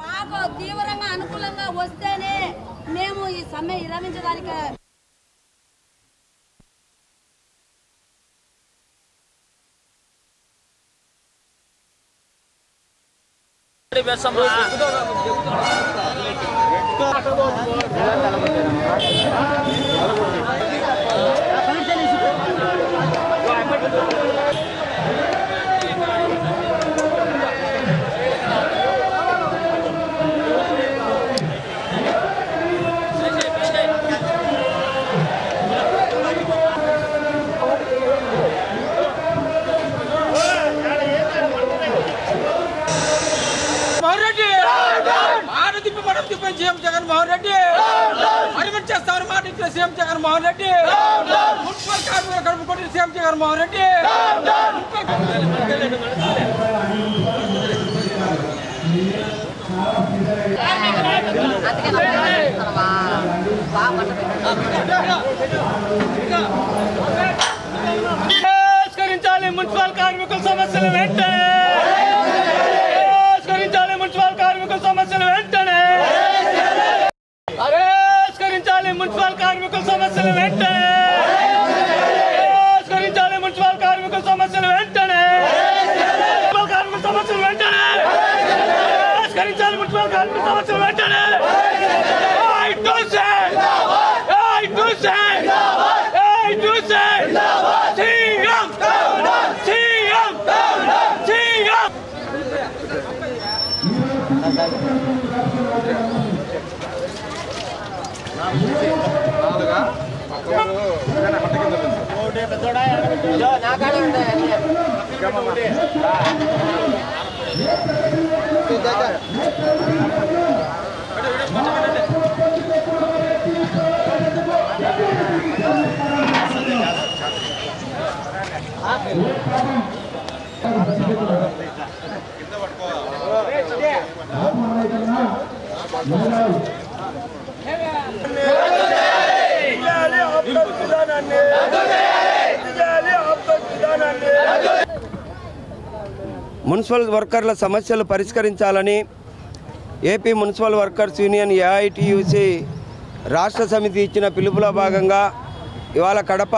మాకు తీవ్రంగా అనుకూలంగా వస్తేనే మేము ఈ సమ్మె విరమించడానికి మోహన్ రెడ్డి మాట తిప్పి పడం తిప్పని సీఎం జగన్ రెడ్డి. అడిగిన చేస్తామని మాట ఇచ్చిన సీఎం జగన్మోహన్ రెడ్డి. మున్సిపల్ కార్మికులు కడుపు కొట్టిన సీఎం జగన్మోహన్ రెడ్డి. పరిష్కరించాలి మున్సిపల్ కార్మికుల సమస్యలు వెంటనే. I do say, I do say, CM CM CM municipal వర్కర్ల సమస్యలు పరిష్కరించాలని AP municipal workers union AITUC రాష్ట్ర సమితి ఇచ్చిన పిలుపులో భాగంగా ఇవాళ కడప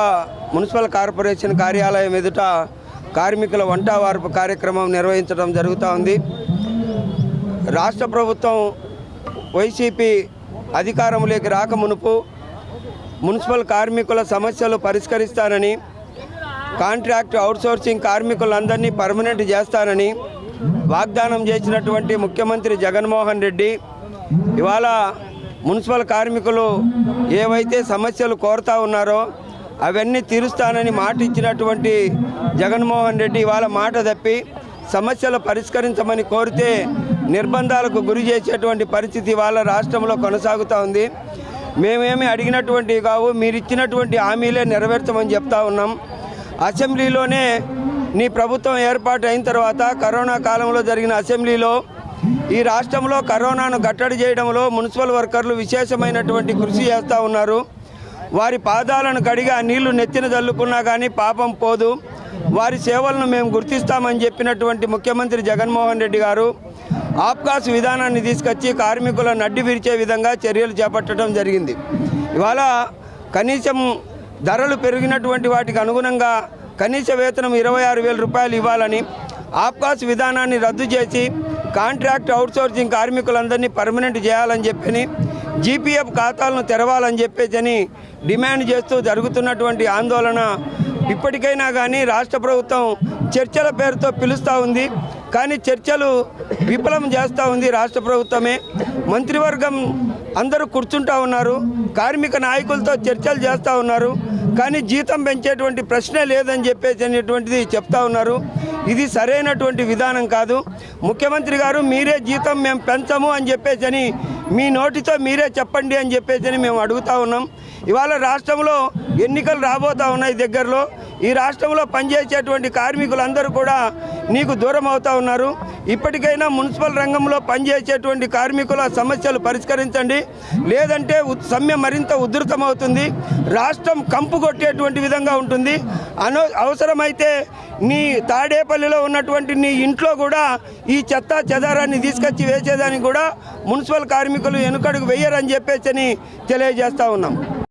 మున్సిపల్ కార్పొరేషన్ కార్యాలయం ఎదుట కార్మికుల వంట వార్పు కార్యక్రమం నిర్వహించడం జరుగుతూ ఉంది. రాష్ట్ర ప్రభుత్వం వైసీపీ అధికారంలోకి రాక మునుపు మున్సిపల్ కార్మికుల సమస్యలు పరిష్కరిస్తానని కాంట్రాక్ట్ అవుట్సోర్సింగ్ కార్మికులందరినీ పర్మనెంట్ చేస్తానని వాగ్దానం చేసినటువంటి ముఖ్యమంత్రి జగన్మోహన్ రెడ్డి ఇవాళ మున్సిపల్ కార్మికులు ఏవైతే సమస్యలు కోరుతా ఉన్నారో అవన్నీ తీరుస్తానని మాట ఇచ్చినటువంటి జగన్మోహన్ రెడ్డి ఇవాళ మాట తప్పి సమస్యలు పరిష్కరించమని కోరితే నిర్బంధాలకు గురి చేసేటువంటి పరిస్థితి వాళ్ళ రాష్ట్రంలో కొనసాగుతూ ఉంది. మేమేమి అడిగినటువంటివి కావు మీరు ఇచ్చినటువంటి హామీలే నెరవేర్చమని చెప్తా ఉన్నాం. అసెంబ్లీలోనే నీ ప్రభుత్వం ఏర్పాటు అయిన తర్వాత కరోనా కాలంలో జరిగిన అసెంబ్లీలో ఈ రాష్ట్రంలో కరోనాను కట్టడి చేయడంలో మున్సిపల్ వర్కర్లు విశేషమైనటువంటి కృషి చేస్తూ ఉన్నారు. వారి పాదాలను కడిగి ఆ నీళ్ళు నెత్తిన చల్లుకున్నా కానీ పాపం పోదు. వారి సేవలను మేము గుర్తిస్తామని చెప్పినటువంటి ముఖ్యమంత్రి జగన్మోహన్ రెడ్డి గారు ఆప్కాస్ విధానాన్ని తీసుకొచ్చి కార్మికుల నడ్డి విరిచే విధంగా చర్యలు చేపట్టడం జరిగింది. ఇవాళ కనీసం ధరలు పెరిగినటువంటి వాటికి అనుగుణంగా కనీస వేతనం ఇరవై ఆరు వేల రూపాయలు ఇవ్వాలని ఆప్కాస్ విధానాన్ని రద్దు చేసి కాంట్రాక్ట్ అవుట్సోర్సింగ్ కార్మికులందరినీ పర్మనెంట్ చేయాలని చెప్పని జీపీఎఫ్ ఖాతాలను తెరవాలని చెప్పేసి డిమాండ్ చేస్తూ జరుగుతున్నటువంటి ఆందోళన ఇప్పటికైనా కానీ రాష్ట్ర ప్రభుత్వం చర్చల పేరుతో పిలుస్తూ ఉంది. కానీ చర్చలు విఫలం చేస్తూ ఉంది రాష్ట్ర ప్రభుత్వమే. మంత్రివర్గం అందరూ కూర్చుంటా ఉన్నారు. కార్మిక నాయకులతో చర్చలు చేస్తూ ఉన్నారు. కానీ జీతం పెంచేటువంటి ప్రశ్నే లేదని చెప్పేసి అనేటువంటిది చెప్తా ఉన్నారు. ఇది సరైనటువంటి విధానం కాదు. ముఖ్యమంత్రి గారు మీరే జీతం మేము పెంచము అని చెప్పేసి అని మీ నోటితో మీరే చెప్పండి అని చెప్పేసి అని మేము అడుగుతా ఉన్నాం. ఇవాళ రాష్ట్రంలో ఎన్నికలు రాబోతా ఉన్నాయి దగ్గరలో. ఈ రాష్ట్రంలో పనిచేసేటువంటి కార్మికులందరూ కూడా నీకు దూరం అవుతా ఉన్నారు. ఇప్పటికైనా మున్సిపల్ రంగంలో పనిచేసేటువంటి కార్మికుల సమస్యలు పరిష్కరించండి. లేదంటే సమ్మె మరింత ఉధృతమవుతుంది. రాష్ట్రం కంపు కొట్టేటువంటి విధంగా ఉంటుంది. అనో అవసరమైతే నీ తాడేపల్లిలో ఉన్నటువంటి నీ ఇంట్లో కూడా ఈ చెత్త చెదారాన్ని తీసుకొచ్చి వేసేదానికి కూడా మున్సిపల్ కార్మికులు వెనుకడుగు వెయ్యరని చెప్పేసి తెలియజేస్తా ఉన్నాం.